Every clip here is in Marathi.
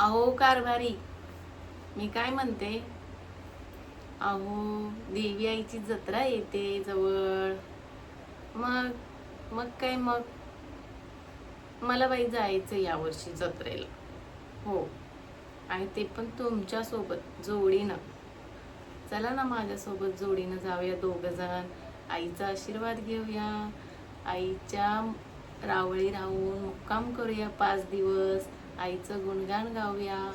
अहो कारभारी. मी काय म्हणते? अहो देवी आईची जत्रा येते जवळ. मग मग काय मग? मला बाई जायचं यावर्षी जत्रेला. हो. आणि ते पण तुमच्यासोबत जोडीनं. चला ना माझ्यासोबत जोडीनं जाऊया दोघं जण आईचा आशीर्वाद घेऊया. आईच्या रावळी राहून मुक्काम करूया पाच दिवस. आईचं गुणगान गाऊया.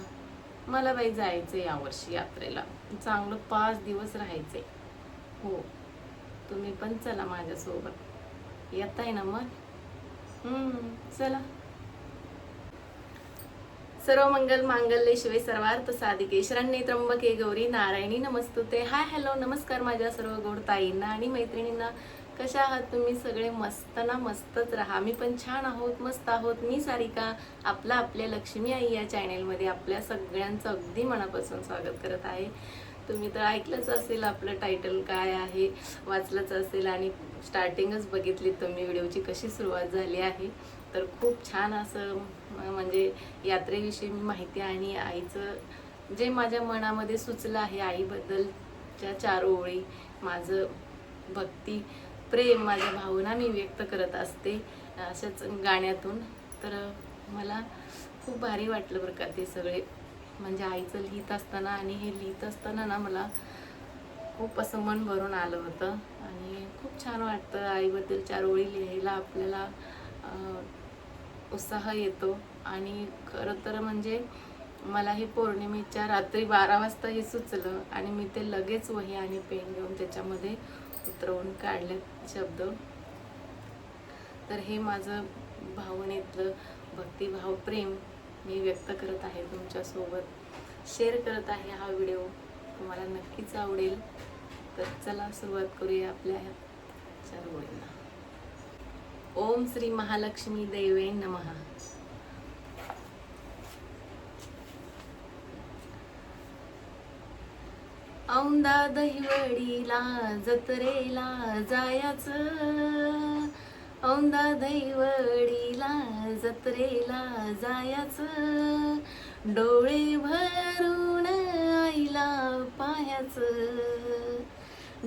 मला बाई जायचं यावर्षी यात्रेला. चांगलं पाच दिवस राहायचंय. हो तुम्ही पण चला माझ्यासोबत. येत आहे ना मग? हम्म, चला. सर्व मंगल मांगल्य शिवे सर्वार्थ साधिके शरण्ये त्र्यंबके गौरी नारायणी नमस्तुते. हाय हॅलो नमस्कार माझ्या सर्व गोड ताईंना आणि मैत्रिणींना. कशा आहात तुम्ही? सगळे मस्त ना? मस्तच राहा. मी पण छान आहोत मस्त आहोत. मी सारिका आपला आपल्या लक्ष्मी आई या चॅनेलमध्ये आपल्या सगळ्यांचं अगदी मनापासून स्वागत करत आहे. तुम्ही तर ऐकलंच असेल आपलं टायटल काय आहे वाचलंच असेल आणि स्टार्टिंगच बघितली तुम्ही. व्हिडिओची कशी सुरुवात झाली आहे. तर खूप छान असं म्हणजे यात्रेविषयी मी माहिती आणि आईचं जे माझ्या मनामध्ये सुचलं आहे आईबद्दलच्या चार ओळी माझं भक्ती प्रेम माझ्या भावना मी व्यक्त करत असते अशाच गाण्यातून. तर मला खूप भारी वाटलं बरं का ते सगळे. म्हणजे आईचं लिहित असताना आणि हे लिहित असताना ना मला खूप असं मन भरून आलं होतं. आणि खूप छान वाटतं आईबद्दल चार ओळी लिहायला आपल्याला उत्साह येतो. आणि खरं तर म्हणजे मला हे पौर्णिमेच्या रात्री बारा वाजता हे सुचलं आणि मी ते लगेच वही आणि पेन घेऊन त्याच्यामध्ये उतरवून काढले शब्द. तर हे माझं भावनेतलं भक्तिभाव प्रेम मी व्यक्त करत आहे तुमच्यासोबत. शेअर करत आहे हा व्हिडिओ तुम्हाला नक्कीच आवडेल. तर चला सुरुवात करूया आपल्या चार ओळींना ओम श्री महालक्ष्मी देवे नमः. औंदा दहिवडीला जत्रेला जायचं. औंदा दहिवडीला जत्रेला जायाचं. डोळे भरून आईला पायाचं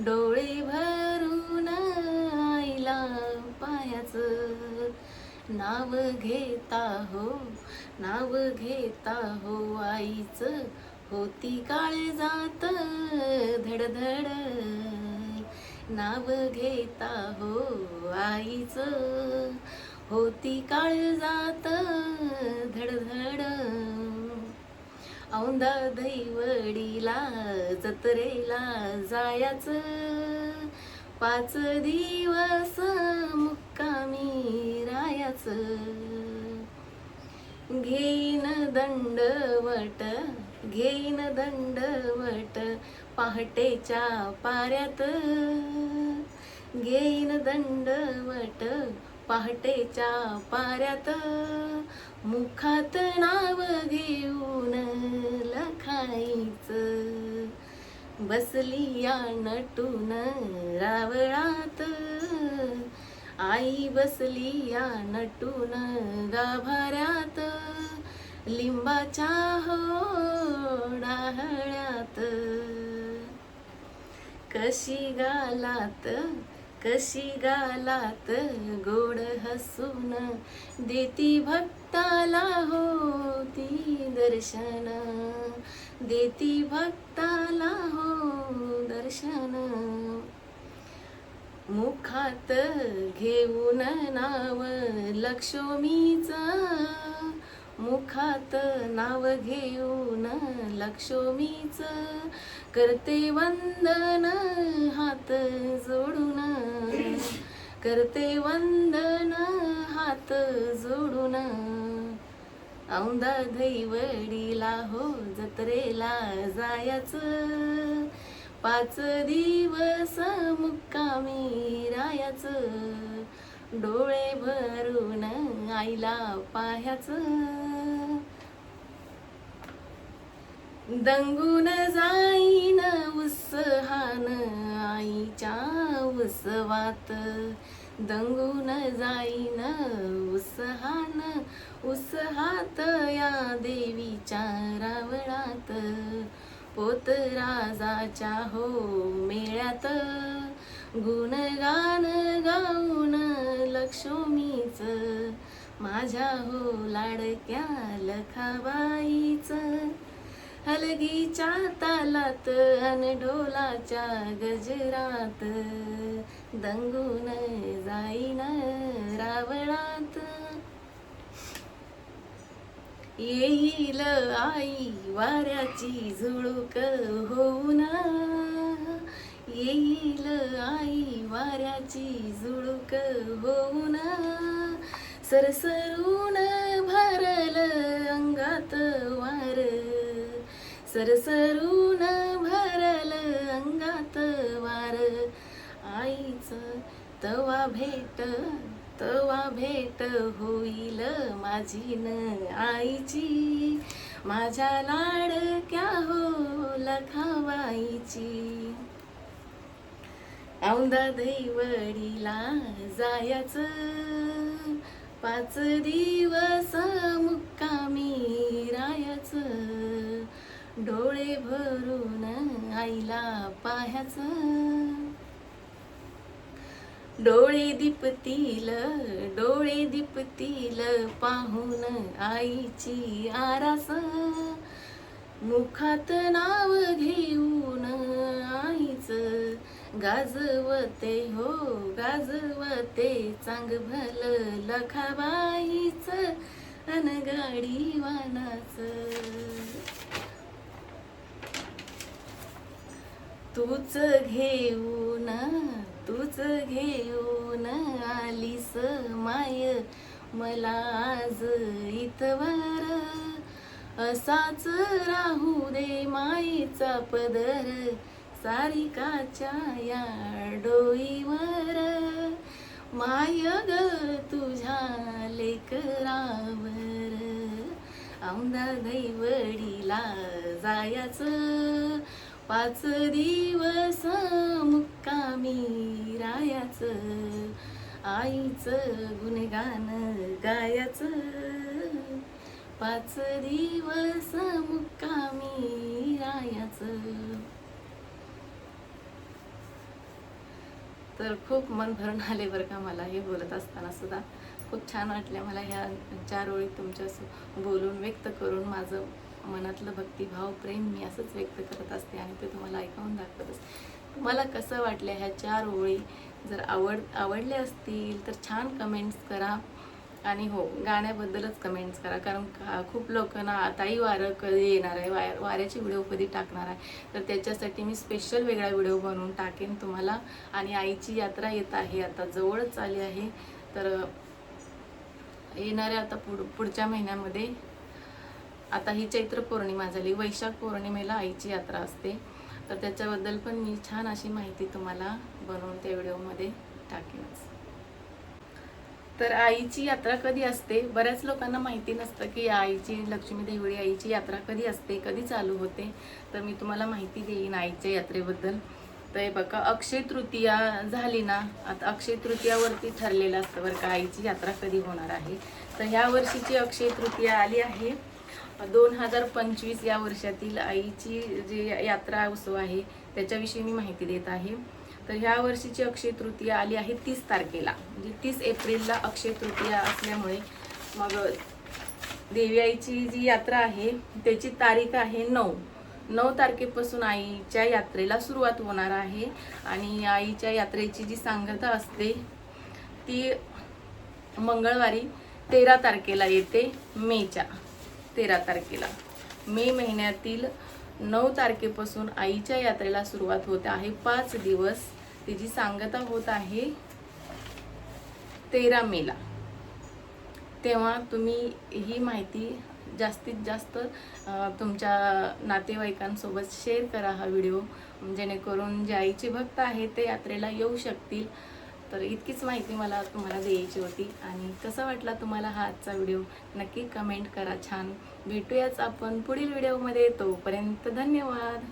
डोळे भरून आईला पायाचं नाव घेता हो नाव घेता हो आईचं. होती काळे जात धडधड. नाव घेता हो आईचं. होती काळ जात धडधड. औंदा दैवडीला जत्रेला जायचं. पाच दिवस मुक्कामी रायाच. घेईन दंडवट घेईन दंडवट पहाटेच्या पाऱ्यात. घेईन दंडवट पहाटेच्या पाऱ्यात. मुखात नाव घेऊन लखायचं बसली या नटून रावळात. आई बसली या नटून गाभा लिंबाच्या हो डाहळ्यात कशी गालात कशी गालात गोड हसून देती भक्ताला हो ती दर्शन. देती भक्ताला हो दर्शन. मुखात घेऊन नाव लक्ष्मीचा मुखात नाव घेऊन लक्ष्मीच करते वंदन हात जोडून. करते वंदन हात जोडून. औंदा दैवडीला हो जत्रेला जायचं. पाच दिवस मुक्कामी रायाचं. डोळे भरून आईला पाह्याचं. दंगून जाईन उत्सहान आईच्या उत्सवात दंगून जाईन उत्सहान उत्साहात या देवीच्या रावणात पोत राजाच्या हो मेळ्यात. गुणगान गाऊन लक्ष्मीच माझ्या हो लाडक्या लखाबाईच. हलगीच्या तालात अन ढोलाच्या गजरात दंगून जाईन रावणात येईल आई वाऱ्याची झुळूक वाऱ्याची झुळूक होऊन सरसरून भरल अंगात वार. सरसरून भरल अंगात वार. आईच तवा भेट तवा भेट होईल माझी न आईची. माझ्या लाडक्या हो लखावाईची औंदा दैवडीला जायचं. पाच दिवस मुक्कामी रायाचं डोळे भरून आईला पाह्याचं. डोळे दिपतील डोळे दिपतील पाहून आईची आरास. मुखात नाव घेऊन आईचं गाजवते हो गाजवते. चांग भल लखाबाईच अन गाडी वानाच तूच घेऊन तूच घेऊन आलीस माय. मला आज इतवर असाच राहू दे माईचा पदर. सारिकाच्या या डोईवर. माय ग तुझ्या लेकरावर. औंदा दैवडीला जायचं. पाच दिवस मुक्कामी रायाचं. आईचं गुणगान गायाचं. पाच दिवस मुक्कामी रायाचं. तर खूप मन भरून आले बरं का मला हे बोलत असताना सुद्धा. खूप छान वाटले मला ह्या चार ओळी तुमच्या बोलून व्यक्त करून माझं मनातलं भक्तिभाव प्रेम मी असंच व्यक्त करत असते आणि ते तुम्हाला ऐकवून दाखवत असते. तुम्हाला कसं वाटलं ह्या चार ओळी जर आवड आवडल्या असतील तर छान कमेंट्स करा. आणि हो गाण्याबद्दलच कमेंट्स करा. कारण का खूप लोकांना आताही वारं कधी येणार आहे. वा वाऱ्याची व्हिडिओ कधी टाकणार आहे? तर त्याच्यासाठी मी स्पेशल वेगळा व्हिडिओ बनवून टाकेन तुम्हाला. आणि आईची यात्रा येत आहे. आता जवळच आली आहे. तर येणाऱ्या आता पुढ पुढच्या महिन्यामध्ये. आता ही चैत्र पौर्णिमा झाली. वैशाख पौर्णिमेला आईची यात्रा असते. तर त्याच्याबद्दल पण मी छान अशी माहिती तुम्हाला बनवून त्या व्हिडिओमध्ये टाकेनच. तर आईची यात्रा कधी असते? बऱ्याच लोकांना माहिती नसतं की आईची लक्ष्मी देवळी आईची यात्रा कधी असते कधी चालू होते. तर मी तुम्हाला माहिती देईन आईच्या यात्रेबद्दल. तर हे बघा अक्षय तृतीया झाली ना आता अक्षय तृतीयावरती ठरलेलं असतं बरं का आईची यात्रा कधी होणार आहे. तर ह्या वर्षीची अक्षय तृतीया आली आहे. दोन हजार पंचवीस या वर्षातील आईची जी यात्रा उत्सव आहे त्याच्याविषयी मी माहिती देत आहे. तर ह्या वर्षीची अक्षय तृतीया आली आहे तीस तारखेला. म्हणजे तीस एप्रिलला अक्षय तृतीया असल्यामुळे मग देवी आईची जी यात्रा आहे त्याची तारीख आहे नऊ. नऊ तारखेपासून आईच्या यात्रेला सुरुवात होणार आहे आणि आईच्या यात्रेची जी सांगता असते ती मंगळवारी तेरा तारखेला येते मेच्या तेरा तारखेला. मे महिन्यातील नऊ तारखेपासून आईच्या यात्रेला सुरुवात होते आहे पाच दिवस. तिची सांगता होत आहे तेरा मेला. तेव्हा तुम्ही ही माहिती जास्तीत जास्त तुमच्या नातेवाईकांसोबत शेअर करा हा व्हिडिओ जेणेकरून जे आईचे भक्त आहेत ते यात्रेला येऊ शकतील. तर इतकीच माहिती मला तुम्हाला द्यायची होती. आणि कसा वाटला तुम्हाला हा आजचा व्हिडिओ नक्की कमेंट करा छान. भेटूयाच आपण पुढील व्हिडिओमध्ये तोपर्यंत धन्यवाद.